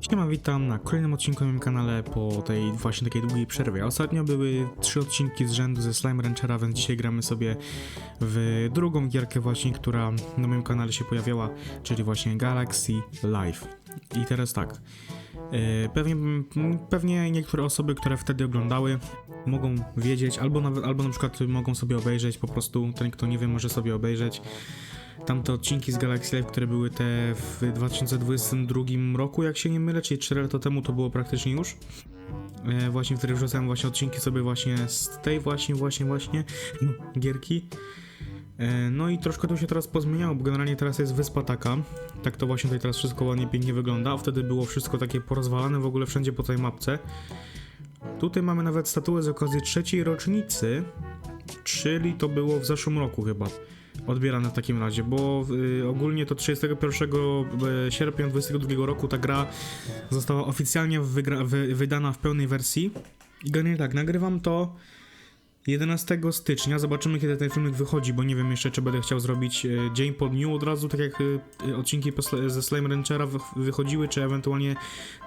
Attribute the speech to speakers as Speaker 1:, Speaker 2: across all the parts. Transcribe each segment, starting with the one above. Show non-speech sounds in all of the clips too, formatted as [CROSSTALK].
Speaker 1: Siema, witam na kolejnym odcinku na moim kanale po tej właśnie takiej długiej przerwie. Ostatnio były trzy odcinki z rzędu ze Slime Ranchera, więc dzisiaj gramy sobie w drugą gierkę właśnie, która na moim kanale się pojawiała, czyli właśnie Galaxy Live. I teraz tak, e, pewnie, pewnie niektóre osoby, które wtedy oglądały, mogą wiedzieć, albo nawet, albo na przykład mogą sobie obejrzeć, po prostu ten, kto nie wie, może sobie obejrzeć tamte odcinki z Galaxy Live, które były te w 2022 roku, jak się nie mylę, czyli 4 lata temu to było praktycznie już. E, właśnie, w których wrzucałem właśnie odcinki sobie właśnie z tej właśnie, właśnie, właśnie gierki. E, no i troszkę to się teraz pozmieniało, bo generalnie teraz jest wyspa taka. Tak to właśnie tutaj teraz wszystko ładnie, pięknie wygląda, a wtedy było wszystko takie porozwalane w ogóle wszędzie po tej mapce. Tutaj mamy nawet statuę z okazji trzeciej rocznicy, czyli to było w zeszłym roku chyba odbierane w takim razie, bo y, ogólnie to 31 y, sierpnia 2022 roku ta gra została oficjalnie wygra, wy, wydana w pełnej wersji. I generalnie tak, nagrywam to 11 stycznia, zobaczymy kiedy ten filmik wychodzi, bo nie wiem jeszcze czy będę chciał zrobić y, dzień po dniu od razu, tak jak y, odcinki ze Slime Ranchera wy, wychodziły, czy ewentualnie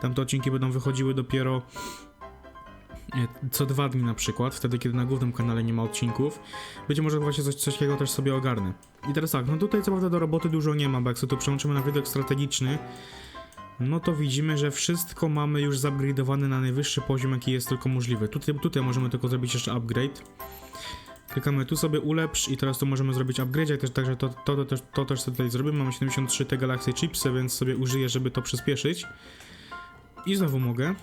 Speaker 1: tamte odcinki będą wychodziły dopiero e, co dwa dni na przykład, wtedy kiedy na głównym kanale nie ma odcinków. Być może właśnie coś, coś takiego też sobie ogarnę. I teraz tak, no tutaj co prawda do roboty dużo nie ma, bo jak sobie to przełączymy na widok strategiczny, no to widzimy, że wszystko mamy już zupgrade'owane na najwyższy poziom, jaki jest tylko możliwy. Tutaj, tutaj możemy tylko zrobić jeszcze upgrade. Klikamy tu sobie ulepsz i teraz tu możemy zrobić upgrade, też, także to, to, to, też, to też tutaj zrobimy. Mamy 73 te Galaxy Chipsy, więc sobie użyję, żeby to przyspieszyć. I znowu mogę.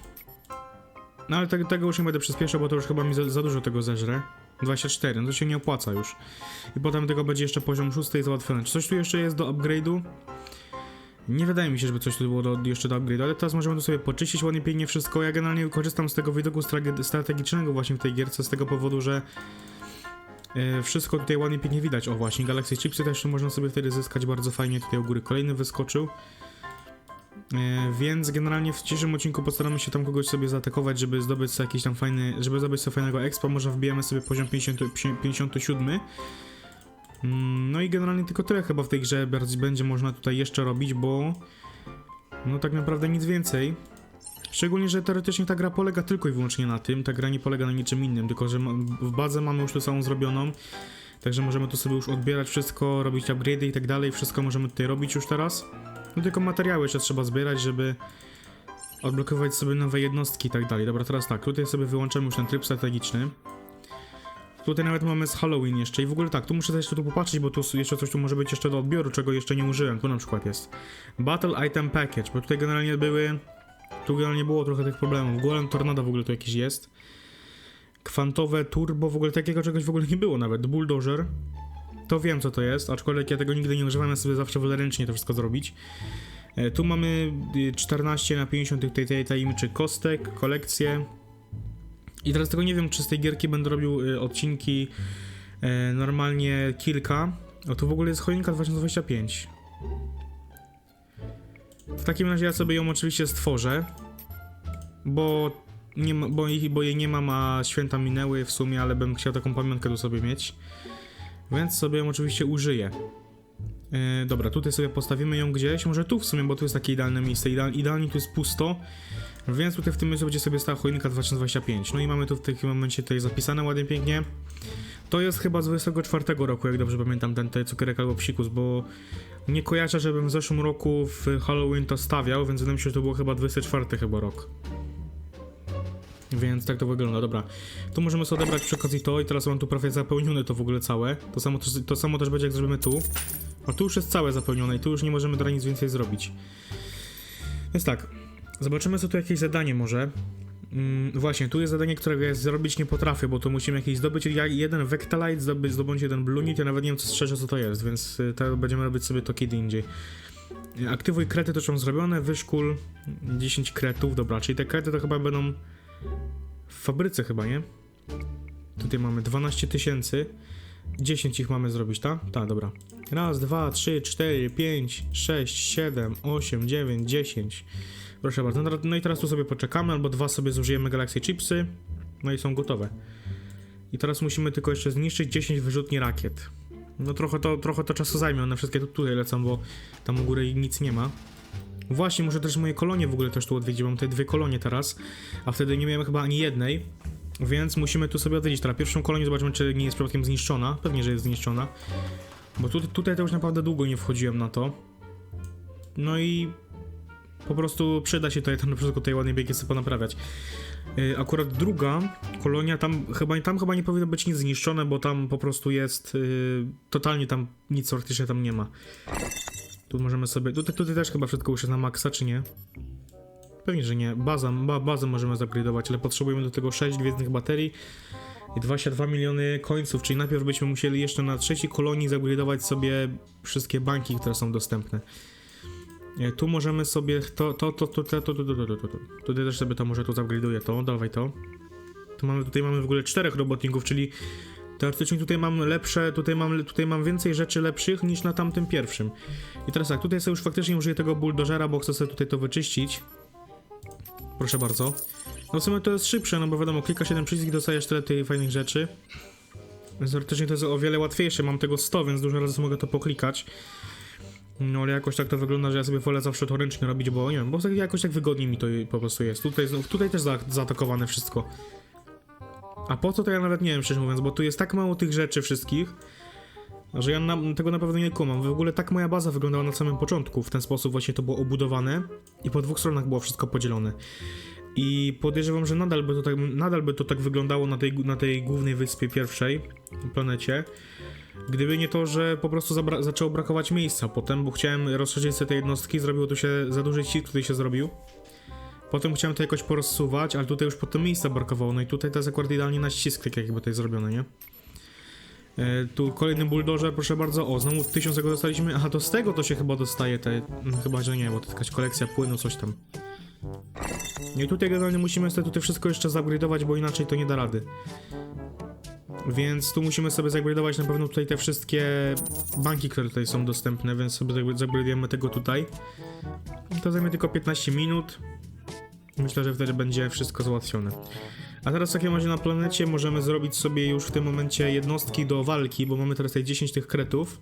Speaker 1: No ale te, tego już nie będę przyspieszał, bo to już chyba mi za, za dużo tego zeżre. 24, no to się nie opłaca już. I potem tego będzie jeszcze poziom 6 załatwiony. Czy coś tu jeszcze jest do upgrade'u? Nie wydaje mi się, żeby coś tu było do, jeszcze do upgrade'u, ale teraz możemy tu sobie poczyścić ładnie, pięknie wszystko. Ja generalnie korzystam z tego widoku strategicznego właśnie w tej gierce, z tego powodu, że e, wszystko tutaj ładnie, pięknie widać. O właśnie, Galaxy Chipsy też można sobie wtedy zyskać bardzo fajnie. Tutaj u góry kolejny wyskoczył. E, Więc generalnie w dzisiejszym odcinku postaramy się tam kogoś sobie zaatakować, żeby zdobyć sobie jakiś tam fajny, żeby zdobyć sobie fajnego expa, może wbijemy sobie poziom 50, 57. Mm, No i generalnie tylko tyle chyba w tej grze będzie można tutaj jeszcze robić, bo no tak naprawdę nic więcej. Szczególnie, że teoretycznie ta gra polega tylko i wyłącznie na tym, ta gra nie polega na niczym innym, tylko że w bazę mamy już tu całą zrobioną, także możemy tu sobie już odbierać wszystko, robić upgrade'y i tak dalej, wszystko możemy tutaj robić już teraz. No tylko materiały jeszcze trzeba zbierać, żeby odblokować sobie nowe jednostki i tak dalej. Dobra, teraz tak, tutaj sobie wyłączamy już ten tryb strategiczny. Tutaj nawet mamy z Halloween jeszcze i w ogóle tak, tu muszę jeszcze tu popatrzeć, bo tu jeszcze coś tu może być jeszcze do odbioru, czego jeszcze nie użyłem. Tu na przykład jest Battle Item Package, bo tutaj generalnie były, tu generalnie było trochę tych problemów. Golem Tornado w ogóle tu jakiś jest. Kwantowe Turbo, w ogóle takiego czegoś w ogóle nie było nawet. Bulldozer. To wiem co to jest, aczkolwiek ja tego nigdy nie używam, ja sobie zawsze wolę ręcznie to wszystko zrobić. E, Tu mamy y, 14 na 50 tych tej, tajemniczych kostek, kolekcje. I teraz tego nie wiem, czy z tej gierki będę robił y, odcinki e, normalnie kilka. O tu w ogóle jest choinka 2025. W takim razie ja sobie ją oczywiście stworzę, bo, nie ma, bo, jej- bo jej nie mam, a święta minęły w sumie, ale bym chciał taką pamiątkę tu sobie mieć. Więc sobie ją oczywiście użyję. E, dobra, tutaj sobie postawimy ją gdzieś, może tu w sumie, bo tu jest takie idealne miejsce, Ideal, idealnie tu jest pusto, więc tutaj w tym miejscu będzie sobie stała choinka 2025. No i mamy tu w tym momencie tutaj zapisane ładnie, pięknie. To jest chyba z 24 roku, jak dobrze pamiętam, ten, ten cukierek albo psikus, bo nie kojarzę, żebym w zeszłym roku w Halloween to stawiał, więc wydaje mi się, że to było chyba 24 chyba rok. Więc tak to wygląda, dobra. Tu możemy sobie odebrać przy okazji to i teraz mam tu prawie zapełnione to w ogóle całe. To samo, też, to samo też będzie jak zrobimy tu. A tu już jest całe zapełnione i tu już nie możemy dalej nic więcej zrobić. Więc tak, zobaczymy co tu jakieś zadanie może. Mm, właśnie, tu jest zadanie, którego ja zrobić nie potrafię, bo tu musimy jakieś zdobyć ja- jeden Vectalite, zdobyć, zdobądź jeden Blunit, ja nawet nie wiem co szczerze co to jest, więc y, to będziemy robić sobie to kiedy indziej. Aktywuj krety, to mam zrobione, wyszkól 10 kretów, dobra, czyli te krety to chyba będą w fabryce chyba, nie? Tutaj mamy 12 tysięcy. 10 ich mamy zrobić, tak? Tak, dobra. Raz, dwa, trzy, cztery, pięć, sześć, siedem, osiem, dziewięć, dziesięć. Proszę bardzo. No, no i teraz tu sobie poczekamy, albo dwa sobie zużyjemy Galaxy Chipsy. No i są gotowe. I teraz musimy tylko jeszcze zniszczyć 10 wyrzutni rakiet. No trochę to, trochę to czasu zajmie, one wszystkie tu tutaj lecą, bo tam u góry nic nie ma. Właśnie, muszę też moje kolonie w ogóle też tu odwiedzić, mam te dwie kolonie teraz, a wtedy nie miałem chyba ani jednej, więc musimy tu sobie odwiedzić teraz pierwszą kolonię, zobaczymy czy nie jest przypadkiem zniszczona, pewnie, że jest zniszczona, bo tu, tutaj to już naprawdę długo nie wchodziłem na to. No i po prostu przyda się tutaj ten wszystko tej ładnej biegi sobie ponaprawiać. Yy, Akurat druga kolonia, tam chyba, tam chyba nie powinno być nic zniszczone, bo tam po prostu jest yy, totalnie tam nic praktycznie tam nie ma. Tu możemy sobie, tutaj, tutaj też chyba wszystko już jest na maksa, czy nie? Pewnie, że nie. Baza, ba, bazę możemy zupgrade'ować, ale potrzebujemy do tego 6 gwiezdnych baterii i 22 miliony końców, czyli najpierw byśmy musieli jeszcze na trzeciej kolonii zupgrade'ować sobie wszystkie banki, które są dostępne. E, Tu możemy sobie to, to, to, to, to, to, to, to, to, to, to. Tutaj też sobie to może to zupgrade'uję to, dawaj to. Tu mamy, tutaj mamy w ogóle czterech robotników, czyli teoretycznie tutaj mam lepsze, tutaj mam, tutaj mam więcej rzeczy lepszych niż na tamtym pierwszym. I teraz tak, tutaj sobie już faktycznie użyję tego buldożera, bo chcę sobie tutaj to wyczyścić. Proszę bardzo. No w sumie to jest szybsze, no bo wiadomo, klikasz jeden przycisk i dostajesz tyle tych fajnych rzeczy. Teoretycznie to jest o wiele łatwiejsze, mam tego 100, więc dużo razy mogę to poklikać. No ale jakoś tak to wygląda, że ja sobie wolę zawsze to ręcznie robić, bo nie wiem, bo jakoś tak wygodniej mi to po prostu jest. Tutaj, tutaj też za, zaatakowane wszystko. A po co to ja nawet nie wiem, szczerze mówiąc, bo tu jest tak mało tych rzeczy wszystkich, że ja na, tego na pewno nie kumam. W ogóle tak moja baza wyglądała na samym początku, w ten sposób właśnie to było obudowane i po dwóch stronach było wszystko podzielone. I podejrzewam, że nadal by to tak, nadal by to tak wyglądało na tej, na tej głównej wyspie pierwszej, planecie. Gdyby nie to, że po prostu zabra- zaczęło brakować miejsca potem, bo chciałem rozszerzyć sobie te jednostki, zrobiło tu się za duży ścisk, tutaj się zrobił. Potem chciałem to jakoś porozsuwać, ale tutaj już potem miejsca brakowało, no i tutaj to jest akurat idealnie na ścisk, tak jakby tutaj zrobione, nie? E, tu kolejny buldożer, proszę bardzo. O, znowu tysiąc tego dostaliśmy. Aha, to z tego to się chyba dostaje te... no, Chyba, że nie, bo to jakaś kolekcja płynu, coś tam. No I tutaj generalnie musimy sobie tutaj wszystko jeszcze zupgrade'ować, bo inaczej to nie da rady. Więc tu musimy sobie zupgrade'ować na pewno tutaj te wszystkie banki, które tutaj są dostępne, więc sobie zupgrade'ujemy tego tutaj. To zajmie tylko 15 minut. Myślę, że wtedy będzie wszystko załatwione. A teraz w takim razie na planecie możemy zrobić sobie już w tym momencie jednostki do walki, bo mamy teraz tutaj 10 tych kretów.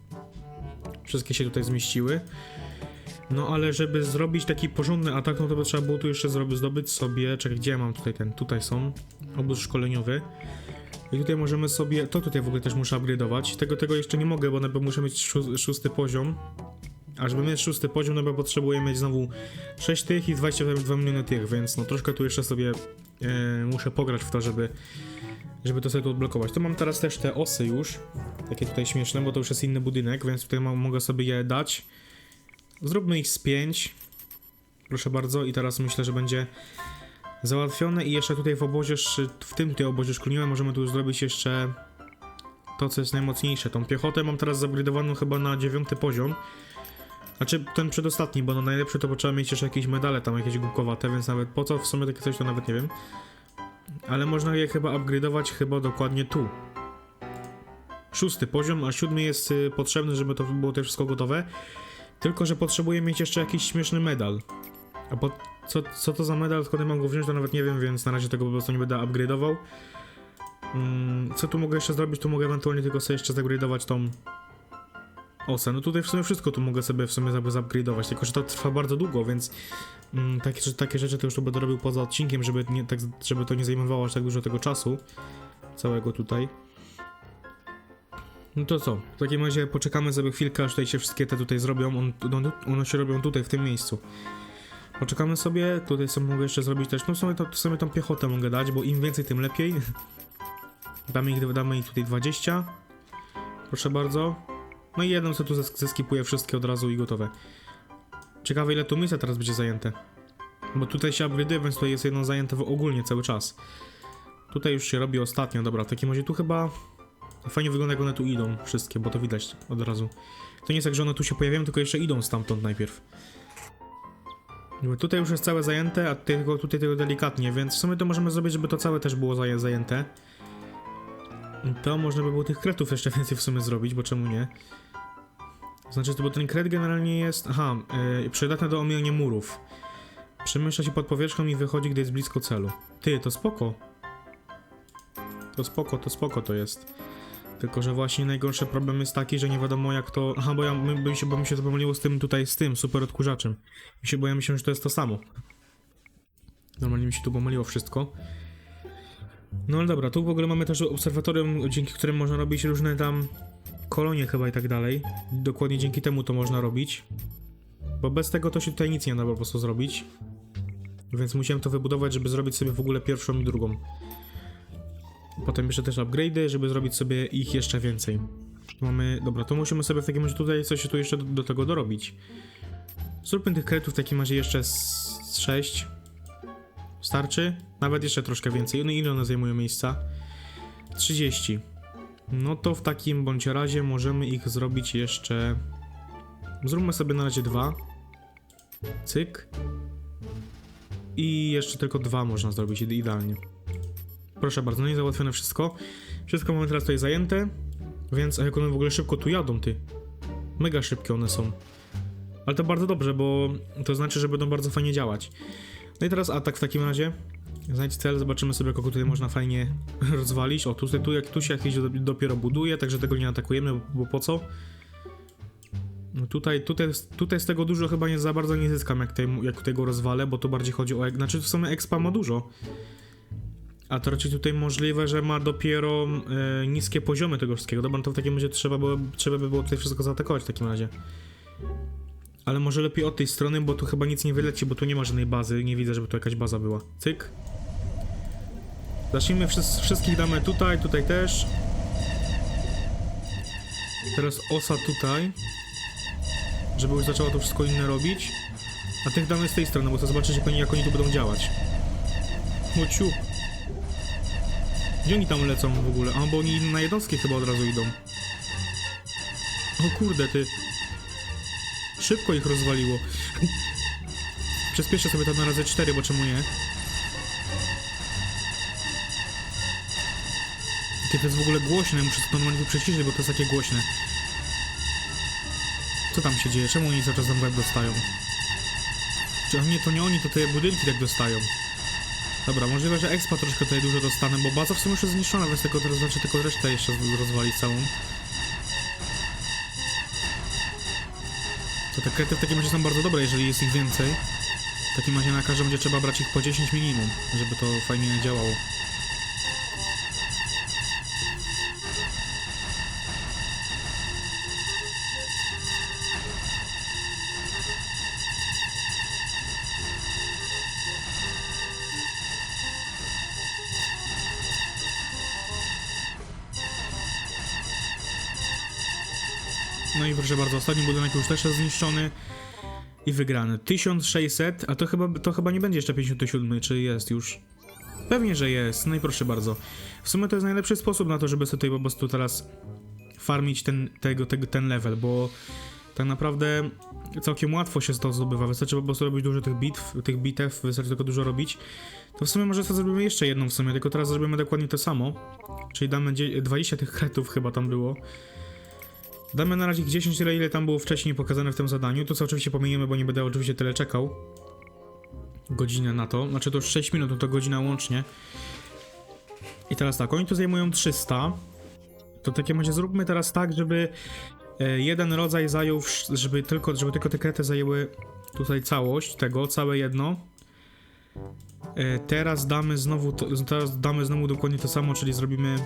Speaker 1: Wszystkie się tutaj zmieściły. No ale żeby zrobić taki porządny atak, no to by trzeba było tu jeszcze zrobić, zdobyć sobie... Czekaj, gdzie ja mam tutaj ten? Tutaj są. Obóz szkoleniowy. I tutaj możemy sobie... To tutaj w ogóle też muszę upgrade'ować. Tego, tego jeszcze nie mogę, bo najpierw muszę mieć szó szósty poziom. A żeby mieć szósty poziom, no bo potrzebuję mieć znowu 6 tych i 22 miliony tych, więc no troszkę tu jeszcze sobie e, muszę pograć w to, żeby, żeby to sobie tu odblokować. Tu mam teraz też te osy już, takie tutaj śmieszne, bo to już jest inny budynek, więc tutaj mam, mogę sobie je dać. Zróbmy ich z 5. Proszę bardzo i teraz myślę, że będzie załatwione i jeszcze tutaj w obozie, w tym tutaj obozie szkoleniowym możemy tu już zrobić jeszcze to, co jest najmocniejsze. Tą piechotę mam teraz zupgrade'owaną chyba na dziewiąty poziom. Znaczy ten przedostatni, bo no najlepszy to potrzeba mieć jeszcze jakieś medale tam jakieś głupkowate, więc nawet po co w sumie takie coś to nawet nie wiem. Ale można je chyba upgrade'ować chyba dokładnie tu. Szósty poziom, a siódmy jest y, potrzebny, żeby to było też wszystko gotowe. Tylko, że potrzebuję mieć jeszcze jakiś śmieszny medal. A po, co, co to za medal, skąd mam go wziąć, to nawet nie wiem, więc na razie tego po prostu nie będę upgrade'ował. Mm, co tu mogę jeszcze zrobić? Tu mogę ewentualnie tylko sobie jeszcze zupgrade'ować tą osę. No tutaj w sumie wszystko tu mogę sobie w sumie zupgrade'ować, tylko że to trwa bardzo długo, więc mm, takie, takie rzeczy to już to będę robił poza odcinkiem, żeby, nie, tak, żeby to nie zajmowało aż tak dużo tego czasu całego tutaj. No to co? W takim razie poczekamy sobie chwilkę, aż tutaj się wszystkie te tutaj zrobią. On, on, one się robią tutaj, w tym miejscu. Poczekamy sobie, tutaj sobie mogę jeszcze zrobić też, no w sumie, to, w tą piechotę mogę dać, bo im więcej, tym lepiej. [LAUGHS] Damy ich, damy ich tutaj 20. Proszę bardzo. No i jedną sobie tu zes- zeskipuję wszystkie od razu i gotowe. Ciekawe ile tu miejsca teraz będzie zajęte. Bo tutaj się upgrade'uje, więc tutaj jest jedno zajęte w ogólnie cały czas. Tutaj już się robi ostatnio, dobra, w takim razie tu chyba... Fajnie wygląda jak one tu idą, wszystkie, bo to widać od razu. To nie jest tak, że one tu się pojawiają, tylko jeszcze idą stamtąd najpierw. Tutaj już jest całe zajęte, a tutaj tylko, tutaj tylko delikatnie, więc w sumie to możemy zrobić, żeby to całe też było zaję- zajęte. To można by było tych kretów jeszcze [LAUGHS] więcej w sumie zrobić, bo czemu nie? Znaczy, to bo ten kret generalnie jest. Aha, yy, przydatny do omijania murów. Przemieszcza się pod powierzchnią i wychodzi, gdy jest blisko celu. Ty, to spoko. To spoko, to spoko to jest. Tylko, że właśnie najgorszy problem jest taki, że nie wiadomo jak to... Aha, bo ja, my się, bo mi się to z tym tutaj, z tym super odkurzaczem. Mi się, bo ja że to jest to samo. Normalnie mi się tu pomyliło wszystko. No ale dobra, tu w ogóle mamy też obserwatorium, dzięki którym można robić różne tam kolonie chyba i tak dalej. Dokładnie dzięki temu to można robić. Bo bez tego to się tutaj nic nie da po prostu zrobić. Więc musiałem to wybudować, żeby zrobić sobie w ogóle pierwszą i drugą. Potem jeszcze też upgrade'y, żeby zrobić sobie ich jeszcze więcej. Mamy, dobra, to musimy sobie w takim razie tutaj coś tu jeszcze do, do tego dorobić. Zróbmy tych kredów w takim razie jeszcze z 6. Starczy? Nawet jeszcze troszkę więcej. No ile one zajmują miejsca? 30. No to w takim bądź razie możemy ich zrobić jeszcze... Zróbmy sobie na razie dwa. Cyk. I jeszcze tylko dwa można zrobić ide- idealnie. Proszę bardzo, no i załatwione wszystko. Wszystko mamy teraz tutaj zajęte. Więc, jak one w ogóle szybko tu jadą, ty. Mega szybkie one są. Ale to bardzo dobrze, bo to znaczy, że będą bardzo fajnie działać. No i teraz atak w takim razie. Znajdź cel, zobaczymy sobie, kogo tutaj można fajnie [LAUGHS] rozwalić. O, tutaj, tu, jak tu się jakieś do- dopiero buduje, także tego nie atakujemy, bo, po co? No tutaj, tutaj, tutaj z tego dużo chyba nie za bardzo nie zyskam, jak, tej, jak tego rozwalę, bo to bardziej chodzi o... Znaczy, w sumie expa ma dużo. A to raczej tutaj możliwe, że ma dopiero e, niskie poziomy tego wszystkiego. Dobra, no to w takim razie trzeba, było, trzeba by było tutaj wszystko zaatakować w takim razie. Ale może lepiej od tej strony, bo tu chyba nic nie wyleci, bo tu nie ma żadnej bazy. Nie widzę, żeby tu jakaś baza była. Cyk. Zacznijmy, wszys- wszystkich damy tutaj, tutaj też. Teraz osa tutaj. Żeby już zaczęła to wszystko inne robić. A tych damy z tej strony, bo chcę zobaczyć jak oni, jak oni tu będą działać. Mociu. Gdzie oni tam lecą w ogóle? A, bo oni na jednostki chyba od razu idą. O kurde, ty. Szybko ich rozwaliło. Przyspieszę sobie to na razy 4, bo czemu nie? To jest w ogóle głośne, muszę to normalnie przyciszyć, bo to jest takie głośne. Co tam się dzieje? Czemu oni cały czas tam web dostają? Czy, nie, to nie oni, to te budynki tak dostają. Dobra, możliwe, że expa troszkę tutaj dużo dostanę, bo baza w sumie już jest zniszczona, więc tylko teraz znaczy tylko resztę jeszcze rozwalić całą. To te krety w takim razie są bardzo dobre, jeżeli jest ich więcej. W takim razie na każdym będzie trzeba brać ich po 10 minimum, żeby to fajnie działało. Proszę bardzo, ostatni budynek już też jest zniszczony i wygrany. 1600, a to chyba, to chyba nie będzie jeszcze 57, czy jest już? Pewnie, że jest, no i proszę bardzo. W sumie to jest najlepszy sposób na to, żeby sobie po prostu teraz farmić ten, tego, tego, ten level, bo tak naprawdę całkiem łatwo się to zdobywa. Wystarczy po prostu robić dużo tych bitw, tych bitew, wystarczy tylko dużo robić. To w sumie może to zrobimy jeszcze jedną w sumie, tylko teraz zrobimy dokładnie to samo. Czyli damy dzie- 20 tych kretów chyba tam było. Damy na razie ich 10 tyle, ile tam było wcześniej pokazane w tym zadaniu. To co oczywiście pominiemy, bo nie będę oczywiście tyle czekał. Godzinę na to. Znaczy to już 6 minut, no to godzina łącznie. I teraz tak, oni tu zajmują 300. To takim razie zróbmy teraz tak, żeby e, jeden rodzaj zajął, żeby tylko, żeby tylko te krety zajęły tutaj całość tego, całe jedno. E, Teraz damy znowu, teraz damy znowu dokładnie to samo, czyli zrobimy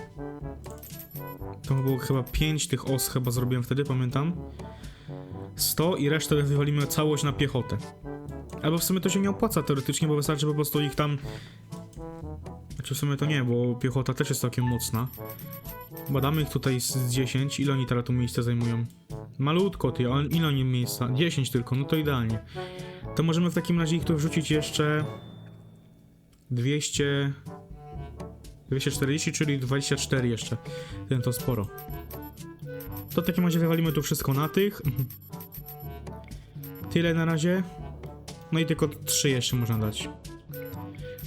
Speaker 1: to było chyba 5 tych os chyba zrobiłem wtedy, pamiętam. 100 i resztę wywalimy całość na piechotę. Albo w sumie to się nie opłaca teoretycznie, bo wystarczy po prostu ich tam... Znaczy w sumie to nie, bo piechota też jest całkiem mocna. Badamy ich tutaj z 10. Ile oni teraz tu miejsca zajmują? Malutko ty, ile oni miejsca? 10 tylko, no to idealnie. To możemy w takim razie ich tu wrzucić jeszcze... 200... 240, czyli 24 jeszcze. Ten to sporo. To w takim razie wywalimy tu wszystko na tych. [LAUGHS] Tyle na razie. No i tylko 3 jeszcze można dać.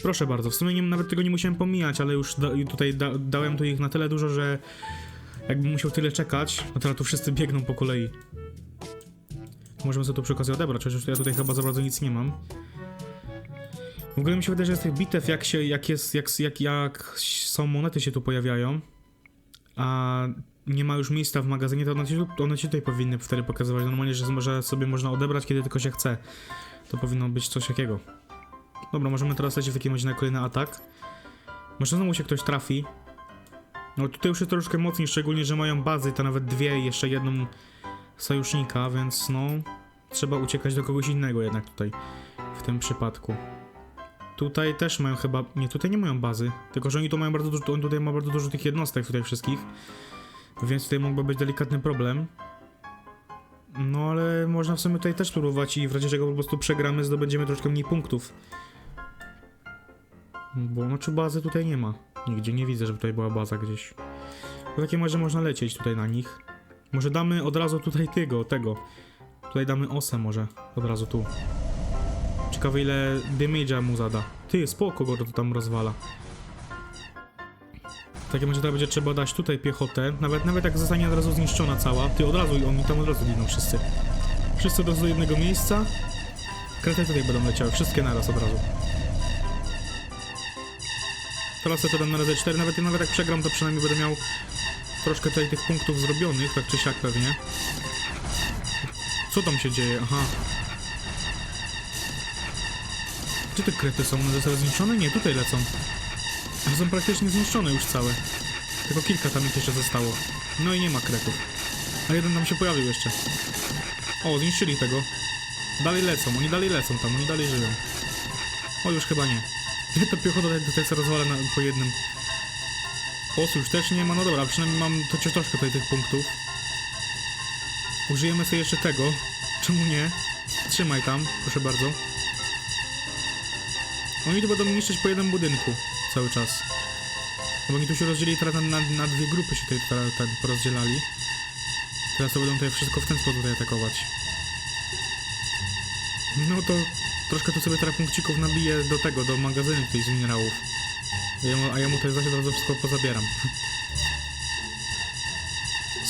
Speaker 1: Proszę bardzo, w sumie nie, nawet tego nie musiałem pomijać, ale już da, tutaj da, dałem tu ich na tyle dużo, że jakbym musiał tyle czekać, no teraz tu wszyscy [LAUGHS] biegną po kolei. Możemy sobie to przy okazji odebrać, chociaż ja tutaj chyba za bardzo nic nie mam. W ogóle mi się wydaje, że z tych bitew, jak się, jak jest, jak, jak, jak są monety się tu pojawiają, a nie ma już miejsca w magazynie, to one ci, one ci tutaj powinny wtedy pokazywać. Normalnie, że może sobie można odebrać, kiedy tylko się chce. To powinno być coś takiego. Dobra, możemy teraz lecieć w takim na kolejny atak. Może znowu się ktoś trafi. No tutaj już jest troszkę mocniej, szczególnie, że mają bazy, to nawet dwie i jeszcze jedną sojusznika, więc no... Trzeba uciekać do kogoś innego jednak tutaj, w tym przypadku. Tutaj też mają chyba... Nie, tutaj nie mają bazy, tylko że oni tu mają bardzo dużo... On tutaj ma bardzo dużo tych jednostek tutaj wszystkich. Więc tutaj mógłby być delikatny problem. No ale można w sumie tutaj też spróbować i w razie czego po prostu przegramy, zdobędziemy troszkę mniej punktów. Bo no czy bazy tutaj nie ma. Nigdzie nie widzę, żeby tutaj była baza gdzieś. W takim razie można lecieć tutaj na nich. Może damy od razu tutaj tego, tego. Tutaj damy osę może, od razu tu. Ciekawe ile damage'a mu zada. Ty, spoko go to tam rozwala. W takim razie będzie trzeba dać tutaj piechotę. Nawet nawet jak zostanie od razu zniszczona cała. Ty od razu, oni tam od razu giną wszyscy. Wszyscy od razu do jednego miejsca. Krety tutaj będą leciały, wszystkie naraz od razu. Teraz to dam na razy 4, nawet, nawet jak przegram, to przynajmniej będę miał troszkę tutaj tych punktów zrobionych, tak czy siak pewnie. Co tam się dzieje? Aha. Gdzie te krety są? One zostały zniszczone? Nie, tutaj lecą. One są praktycznie zniszczone już całe. Tylko kilka tam ich jeszcze zostało. No i nie ma kretów. A jeden nam się pojawił jeszcze. O, zniszczyli tego. Dalej lecą, oni dalej lecą tam, oni dalej żyją. O, już chyba nie. [LAUGHS] Ta piechota tutaj, tutaj się rozwala na, po jednym. Osu już też nie ma, no dobra, przynajmniej mam to troszkę tutaj tych punktów. Użyjemy sobie jeszcze tego. Czemu nie? Trzymaj tam, proszę bardzo. Oni tu będą niszczyć po jednym budynku cały czas. Bo oni tu się rozdzielili teraz na, na, na dwie grupy się tutaj tak porozdzielali. Teraz to będą tutaj wszystko w ten sposób tutaj atakować. No to troszkę tu sobie teraz punkcików nabiję do tego, do magazynu tutaj z minerałów. A ja mu, a ja mu tutaj zaś od razu wszystko pozabieram.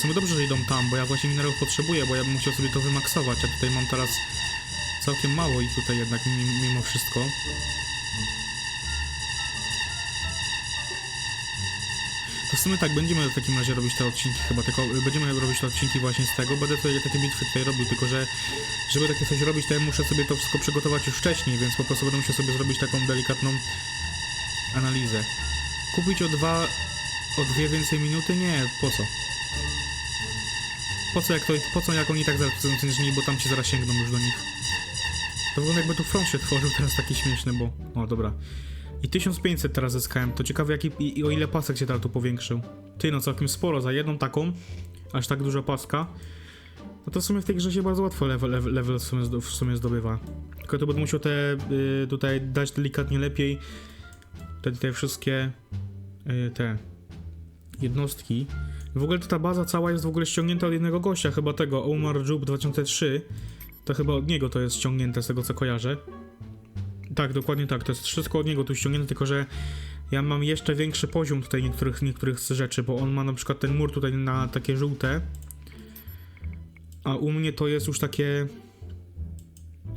Speaker 1: W dobrze, że idą tam, bo ja właśnie minerałów potrzebuję, bo ja bym musiał sobie to wymaksować, a tutaj mam teraz całkiem mało ich tutaj jednak mimo wszystko. Sumie tak, będziemy w takim razie robić te odcinki chyba, tylko będziemy robić te odcinki właśnie z tego, będę tutaj takie bitwy tutaj robił, tylko że żeby takie coś robić, to ja muszę sobie to wszystko przygotować już wcześniej, więc po prostu będę musiał sobie zrobić taką delikatną analizę. Kupić o dwa, o dwie więcej minuty? Nie, po co? Po co jak to, po co jak oni tak zaraz potężni, bo tam ci zaraz sięgną już do nich. To wygląda jakby tu front się tworzył [LAUGHS] teraz taki śmieszny, bo... O, dobra. I 1500 teraz zyskałem, to ciekawe jaki, i, i o ile pasek się teraz tu powiększył. Ty, no całkiem sporo, za jedną taką, aż tak duża paska. No to w sumie w tej grze się bardzo łatwo level, level, level w, sumie, w sumie zdobywa. Tylko to będę musiał te y, tutaj dać delikatnie lepiej. Te, te wszystkie y, te jednostki. W ogóle to ta baza cała jest w ogóle ściągnięta od jednego gościa, chyba tego Omar Jub 2003. To chyba od niego to jest ściągnięte z tego co kojarzę. Tak, dokładnie tak, to jest wszystko od niego tu ściągnięte, tylko że ja mam jeszcze większy poziom tutaj niektórych, niektórych rzeczy, bo on ma na przykład ten mur tutaj na takie żółte, a u mnie to jest już takie.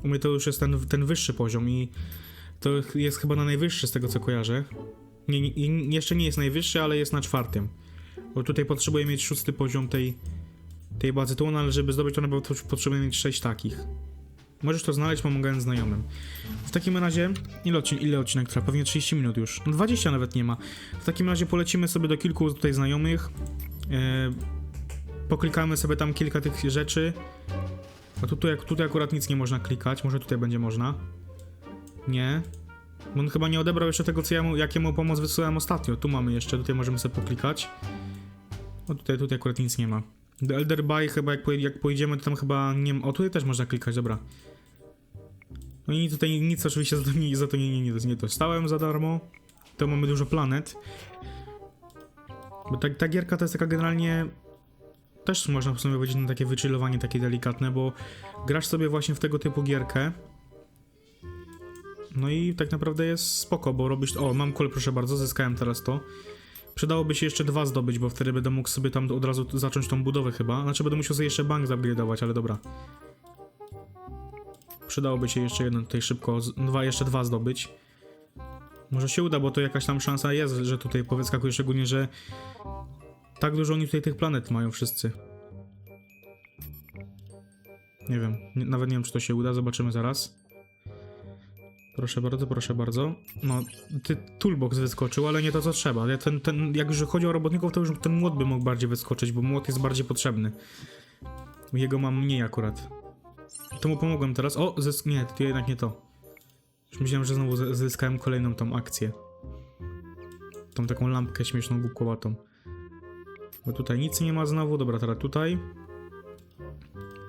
Speaker 1: U mnie to już jest ten, ten wyższy poziom i to jest chyba na najwyższy z tego co kojarzę. Nie, nie, jeszcze nie jest najwyższy, ale jest na czwartym. Bo tutaj potrzebuję mieć szósty poziom tej, tej bazy tu, no żeby zdobyć to pewno potrzebuję mieć sześć takich. Możesz to znaleźć pomagając znajomym. W takim razie, ile, ile odcinek trwa? Pewnie 30 minut już. No 20 nawet nie ma. W takim razie polecimy sobie do kilku tutaj znajomych. E, poklikamy sobie tam kilka tych rzeczy. A tutaj, tutaj akurat nic nie można klikać. Może tutaj będzie można. Nie. Bo on chyba nie odebrał jeszcze tego, co ja mu, jakiemu pomoc wysyłałem ostatnio. Tu mamy jeszcze, tutaj możemy sobie poklikać. O, tutaj, tutaj akurat nic nie ma. Do Elder Bay chyba jak, jak pojedziemy, to tam chyba nie O, tutaj też można klikać, dobra. No i tutaj nic oczywiście za to nie, za to nie, nie, nie, dostałem za darmo. To mamy dużo planet. Bo ta, ta gierka to jest taka generalnie... Też można w sumie powiedzieć na takie wychillowanie takie delikatne, bo grasz sobie właśnie w tego typu gierkę. No i tak naprawdę jest spoko, bo robisz... O, mam kol, proszę bardzo, zyskałem teraz to. Przydałoby się jeszcze dwa zdobyć, bo wtedy będę mógł sobie tam od razu zacząć tą budowę chyba. Znaczy będę musiał sobie jeszcze bank zupgrade'ować, ale dobra. Przydałoby się jeszcze jeden tutaj szybko, dwa, jeszcze dwa zdobyć. Może się uda, bo to jakaś tam szansa jest, że tutaj powyskakuje, szczególnie, że Tak dużo oni tutaj tych planet mają wszyscy. Nie wiem, nie, nawet nie wiem czy to się uda, zobaczymy zaraz. Proszę bardzo, proszę bardzo. No, ty, toolbox wyskoczył, ale nie to co trzeba. Ja ten, ten, jak już chodzi o robotników, to już ten młot by mógł bardziej wyskoczyć, bo młot jest bardziej potrzebny. Jego mam mniej akurat. To mu pomogłem teraz. O, zysk... Nie, to jednak nie to. Już myślałem, że znowu zyskałem kolejną tą akcję. Tą taką lampkę śmieszną, głupkowatą. Bo tutaj nic nie ma znowu. Dobra, teraz tutaj.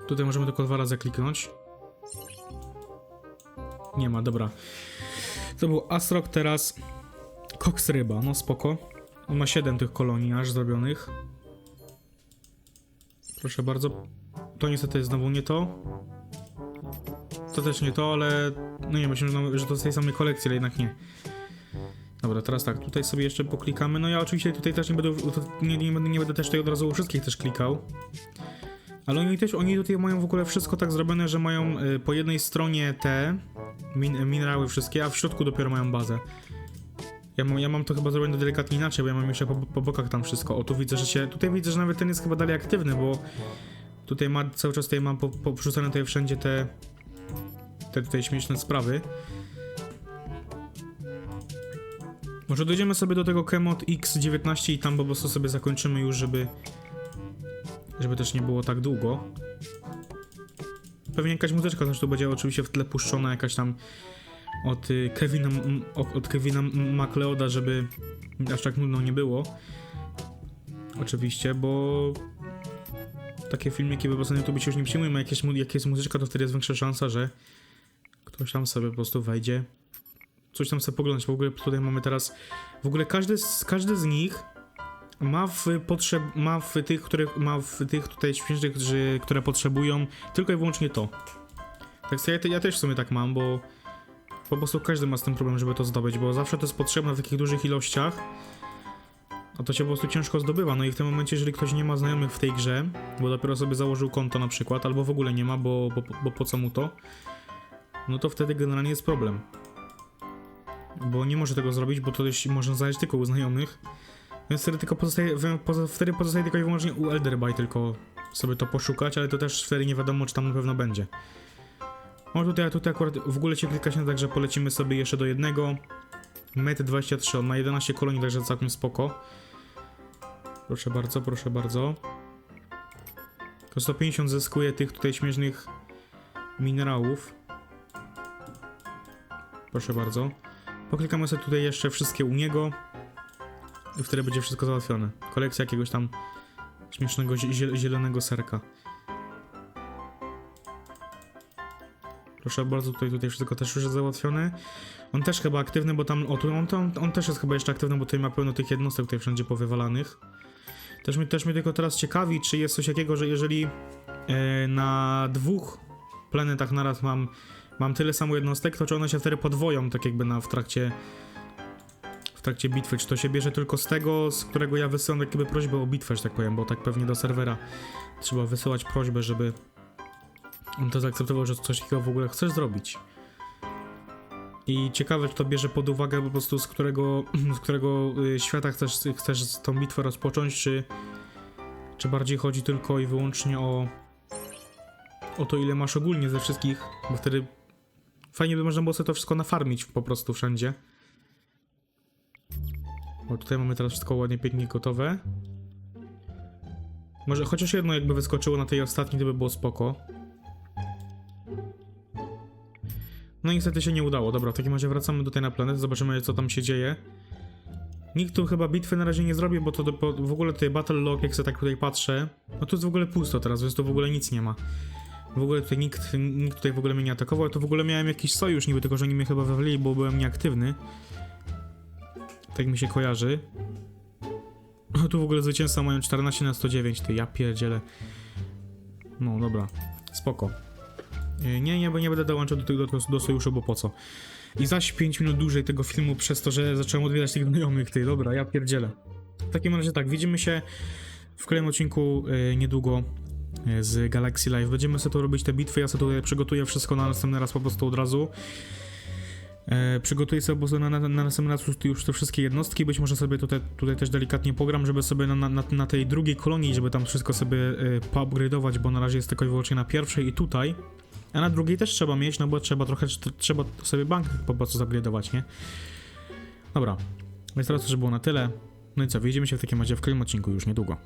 Speaker 1: Tutaj możemy tylko dwa razy kliknąć. Nie ma, dobra. To był Astrok, teraz Cox Ryba, no spoko. On ma 7 tych kolonii aż zrobionych. Proszę bardzo. To niestety znowu nie to. To też nie to, ale no nie myślę, że, to z tej samej kolekcji, ale jednak nie. Dobra, teraz tak, tutaj sobie jeszcze poklikamy. No ja oczywiście tutaj też nie będę, nie, nie, będę, nie będę też tutaj od razu wszystkich też klikał. Ale oni też, oni tutaj mają w ogóle wszystko tak zrobione, że mają y, po jednej stronie te min, minerały wszystkie, a w środku dopiero mają bazę. Ja mam, ja mam to chyba zrobione delikatnie inaczej, bo ja mam jeszcze po, po bokach tam wszystko. O, tu widzę, że się, tutaj widzę, że nawet ten jest chyba dalej aktywny, bo tutaj ma, cały czas tutaj mam po, poprzrzucane tutaj wszędzie te, te tutaj śmieszne sprawy. Może dojdziemy sobie do tego Kemot X19 i tam po prostu sobie zakończymy już, żeby żeby też nie było tak długo. Pewnie jakaś muzyczka tu będzie oczywiście w tle puszczona, jakaś tam od y, Kevina, od Kevina MacLeoda, żeby aż tak nudno nie było. Oczywiście, bo takie filmiki po prostu na YouTube się już nie przyjmują, a mu- jak jest muzyczka, to wtedy jest większa szansa, że ktoś tam sobie po prostu wejdzie. Coś tam sobie poglądać. W ogóle tutaj mamy teraz. W ogóle każdy z, każdy z nich ma w potrzeb, ma w tych, które, ma w tych tutaj że, które potrzebują tylko i wyłącznie to. Tak sobie, ja, ja też w sumie tak mam, bo po prostu każdy ma z tym problem, żeby to zdobyć, bo zawsze to jest potrzebne w takich dużych ilościach, a to się po prostu ciężko zdobywa. No i w tym momencie, jeżeli ktoś nie ma znajomych w tej grze, bo dopiero sobie założył konto na przykład, albo w ogóle nie ma, bo, bo, bo po co mu to, no to wtedy generalnie jest problem. Bo nie może tego zrobić, bo to można znaleźć tylko u znajomych. Więc wtedy tylko pozostaje, wtedy pozostaje tylko i wyłącznie u Elderby tylko sobie to poszukać, ale to też wtedy nie wiadomo, czy tam na pewno będzie. O, tutaj, tutaj akurat w ogóle się klika się tak, że polecimy sobie jeszcze do jednego. Met 23, on ma 11 kolonii, także całkiem spoko. Proszę bardzo, proszę bardzo. To 150 zyskuje tych tutaj śmiesznych minerałów. Proszę bardzo. Poklikamy sobie tutaj jeszcze wszystkie u niego. I wtedy będzie wszystko załatwione. Kolekcja jakiegoś tam śmiesznego zie- zie- zielonego serka. Proszę bardzo, tutaj, tutaj wszystko też już jest załatwione. On też chyba aktywny, bo tam, o tu, on, on, on też jest chyba jeszcze aktywny, bo tutaj ma pełno tych jednostek tutaj wszędzie powywalanych. Też mnie, też mnie tylko teraz ciekawi, czy jest coś takiego, że jeżeli e, na dwóch planetach naraz mam, mam tyle samo jednostek, to czy one się wtedy podwoją, tak jakby na, w trakcie w trakcie bitwy, czy to się bierze tylko z tego, z którego ja wysyłam jakby prośbę o bitwę, że tak powiem, bo tak pewnie do serwera trzeba wysyłać prośbę, żeby on to zaakceptował, że coś takiego w ogóle chcesz zrobić. I ciekawe, czy to bierze pod uwagę po prostu z którego, [CLEARS THROAT] z którego y, świata chcesz, chcesz tą bitwę rozpocząć, czy, czy bardziej chodzi tylko i wyłącznie o, o to, ile masz ogólnie ze wszystkich, bo wtedy fajnie by można było sobie to wszystko nafarmić po prostu wszędzie. O, tutaj mamy teraz wszystko ładnie, pięknie gotowe. Może chociaż jedno jakby wyskoczyło na tej ostatniej, to by było spoko. No niestety się nie udało. Dobra, w takim razie wracamy tutaj na planet, zobaczymy co tam się dzieje. Nikt tu chyba bitwy na razie nie zrobi, bo to do, bo w ogóle tutaj Battle Log, jak sobie tak tutaj patrzę, no tu jest w ogóle pusto teraz, więc tu w ogóle nic nie ma. W ogóle tutaj nikt, nikt tutaj w ogóle mnie nie atakował, to w ogóle miałem jakiś sojusz niby, tylko że oni mnie chyba wywalili, bo byłem nieaktywny. Tak mi się kojarzy. O, tu w ogóle zwycięzca mają 14 na 109, ty ja pierdzielę. No dobra, spoko. E, Nie, nie, nie będę dołączał do, tego- do, do sojuszu, bo po co? I zaś 5 minut dłużej tego filmu przez to, że zacząłem odwiedzać tych znajomych, ty, dobra, ja pierdzielę. W takim razie tak, widzimy się w kolejnym odcinku e, niedługo z Galaxy Live. Będziemy sobie tu robić te bitwy, ja sobie tutaj przygotuję wszystko na następny raz po prostu od razu. E, przygotuję sobie obozu na, na, na następny raz już- te wszystkie jednostki, być może sobie tutaj, tutaj też delikatnie pogram, żeby sobie na, na, na tej drugiej kolonii, żeby tam wszystko sobie e, poupgrade'ować, bo na razie jest tylko i wyłącznie na pierwszej i tutaj. A na drugiej też trzeba mieć, no bo trzeba trochę, tr- trzeba sobie bank po prostu zupgrade'ować, nie? Dobra, więc teraz to już było na tyle. No i co, widzimy się w takim razie w kolejnym odcinku już niedługo.